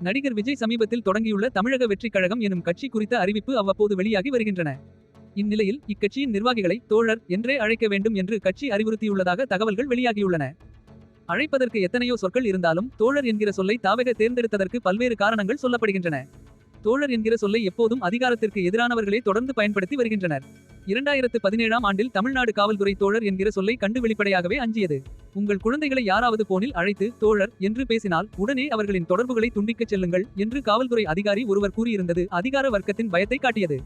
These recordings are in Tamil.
நடிகர் விஜய் சமீபத்தில் தொடங்கியுள்ள தமிழக வெற்றிக் கழகம் எனும் கட்சி குறித்த அறிவிப்பு அவ்வப்போது வெளியாகி வருகின்றன. இந்நிலையில் இக்கட்சியின் நிர்வாகிகளை தோழர் என்றே அழைக்க வேண்டும் என்று கட்சி அறிவுறுத்தியுள்ளதாக தகவல்கள் வெளியாகியுள்ளன. அழைப்பதற்கு எத்தனையோ சொற்கள் இருந்தாலும் தோழர் என்கிற சொல்லை தாவக தேர்ந்தெடுத்ததற்கு பல்வேறு காரணங்கள் சொல்லப்படுகின்றன. தோழர் என்கிற சொல்லை எப்போதும் அதிகாரத்திற்கு எதிரானவர்களே தொடர்ந்து பயன்படுத்தி வருகின்றனர். இரண்டாயிரத்து பதினேழாம் ஆண்டில் தமிழ்நாடு காவல்துறை தோழர் என்கிற சொல்லை கண்டு வெளிப்படையாகவே அஞ்சியது. உங்கள் குழந்தைகளை யாராவது போனில் அழைத்து தோழர் என்று பேசினால் உடனே அவர்களின் தொடர்புகளை துண்டிக்கச் செல்லுங்கள் என்று காவல்துறை அதிகாரி ஒருவர் கூறியிருந்தது அதிகார வர்க்கத்தின் பயத்தை காட்டியது.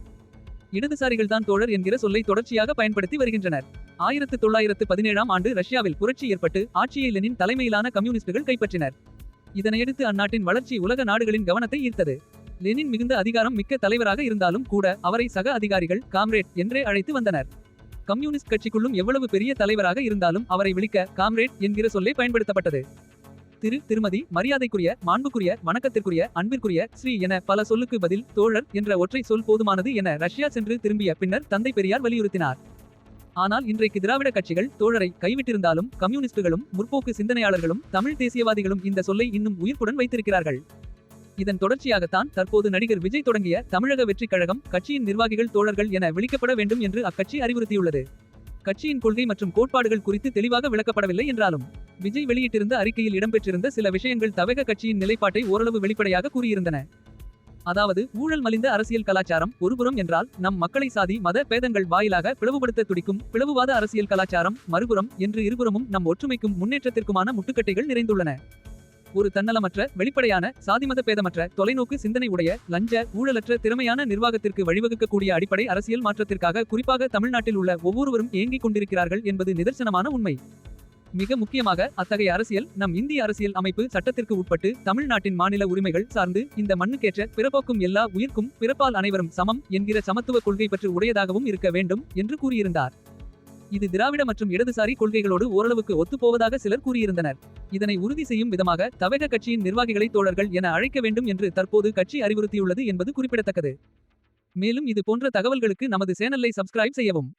இடதுசாரிகள்தான் தோழர் என்கிற சொல்லை தொடர்ச்சியாக பயன்படுத்தி வருகின்றனர். ஆயிரத்து தொள்ளாயிரத்து பதினேழாம் ஆண்டு ரஷ்யாவில் புரட்சி ஏற்பட்டு ஆட்சியை லெனின் தலைமையிலான கம்யூனிஸ்டுகள் கைப்பற்றினர். இதனையடுத்து அந்நாட்டின் வளர்ச்சி உலக நாடுகளின் கவனத்தை ஈர்த்தது. லெனின் மிகுந்த அதிகாரம் மிக்க தலைவராக இருந்தாலும் கூட அவரை சக அதிகாரிகள் காம்ரேட் என்றே அழைத்து வந்தனர். கம்யூனிஸ்ட் கட்சிக்குள்ளும் எவ்வளவு பெரிய தலைவராக இருந்தாலும் அவரை விழிக்க காம்ரேட் என்கிற சொல்லே பயன்படுத்தப்பட்டது. திரு திருமதி மரியாதைக்குரிய மாண்புக்குரிய வணக்கத்திற்குரிய அன்பிற்குரிய ஸ்ரீ என பல சொல்லுக்கு பதில் தோழர் என்ற ஒற்றை சொல் போதுமானது என ரஷ்யா சென்று திரும்பிய பின்னர் தந்தை பெரியார் வலியுறுத்தினார். ஆனால் இன்றைக்கு திராவிட கட்சிகள் தோழரை கைவிட்டிருந்தாலும் கம்யூனிஸ்டுகளும் முற்போக்கு சிந்தனையாளர்களும் தமிழ் தேசியவாதிகளும் இந்த சொல்லை இன்னும் உயிர்ப்புடன் வைத்திருக்கிறார்கள். இதன் தொடர்ச்சியாகத்தான் தற்போது நடிகர் விஜய் தொடங்கிய தமிழக வெற்றிக் கழகம் கட்சியின் நிர்வாகிகள் தோழர்கள் என விழிக்கப்பட வேண்டும் என்று அக்கட்சி அறிவுறுத்தியுள்ளது. கட்சியின் கொள்கை மற்றும் கோட்பாடுகள் குறித்து தெளிவாக விளக்கப்படவில்லை என்றாலும் விஜய் வெளியிட்டிருந்த அறிக்கையில் இடம்பெற்றிருந்த சில விஷயங்கள் தவக கட்சியின் நிலைப்பாட்டை ஓரளவு வெளிப்படையாக கூறியிருந்தன. அதாவது ஊழல் மலிந்த அரசியல் கலாச்சாரம் ஒருபுறம் என்றால் நம் மக்களை சாதி மத பேதங்கள் வாயிலாக பிளவுபடுத்த துடிக்கும் பிளவுவாத அரசியல் கலாச்சாரம் மறுபுறம் என்று இருபுறமும் நம் ஒற்றுமைக்கும் முன்னேற்றத்திற்குமான முட்டுக்கட்டைகள் நிறைந்துள்ளன. ஒரு தன்னலமற்ற வெளிப்படையான சாதிமத பேதமற்ற தொலைநோக்கு சிந்தனை உடைய லஞ்ச ஊழலற்ற திறமையான நிர்வாகத்திற்கு வழிவகுக்கக்கூடிய அடிப்படை அரசியல் மாற்றத்திற்காக குறிப்பாக தமிழ்நாட்டில் உள்ள ஒவ்வொருவரும் ஏங்கிக் கொண்டிருக்கிறார்கள் என்பது நிதர்சனமான உண்மை. மிக முக்கியமாக அத்தகைய அரசியல் நம் இந்திய அரசியல் அமைப்பு சட்டத்திற்கு உட்பட்டு தமிழ்நாட்டின் மாநில உரிமைகள் சார்ந்து இந்த மண்ணுக்கேற்ற பிறப்போக்கும் எல்லா உயிர்க்கும் பிறப்பால் அனைவரும் சமம் என்கிற சமத்துவ கொள்கை பற்றி உடையதாகவும் இருக்க வேண்டும் என்று கூறியிருந்தார். இது திராவிட மற்றும் இடதுசாரி கொள்கைகளோடு ஓரளவுக்கு ஒத்துப்போவதாக சிலர் கூறியிருந்தனர். இதனை உறுதி செய்யும் விதமாக தவக கட்சியின் நிர்வாகிகளை தோழர்கள் என அழைக்க வேண்டும் என்று தற்போது கட்சி அறிவுறுத்தியுள்ளது என்பது குறிப்பிடத்தக்கது. மேலும் இது போன்ற தகவல்களுக்கு நமது சேனலை சப்ஸ்கிரைப் செய்யவும்.